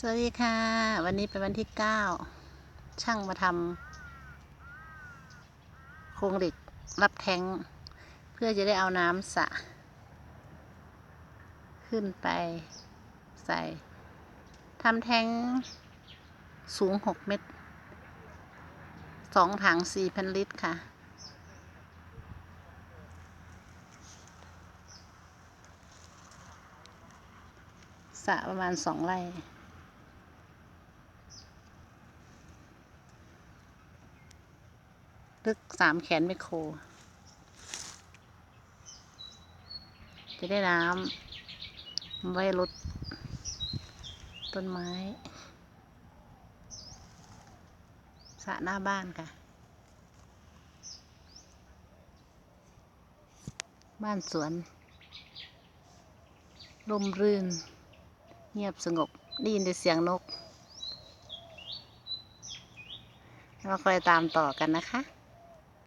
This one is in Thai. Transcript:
สวัสดีค่ะ วันนี้เป็นวันที่9ช่างมาทำโครงเหล็กรับแทง เพื่อจะได้เอาน้ำสะ ขึ้นไปใส่ทำแทงสูง6เมตรสองถัง4,000ลิตรค่ะ สะประมาณสองไร่ ลึกสามแขนไมโคร จะได้น้ำไว้ลดต้นไม้สระหน้าบ้านค่ะ บ้านสวนร่มรื่น เงียบสงบ ได้ยินแต่เสียงนก เราคอยตามต่อกันนะคะ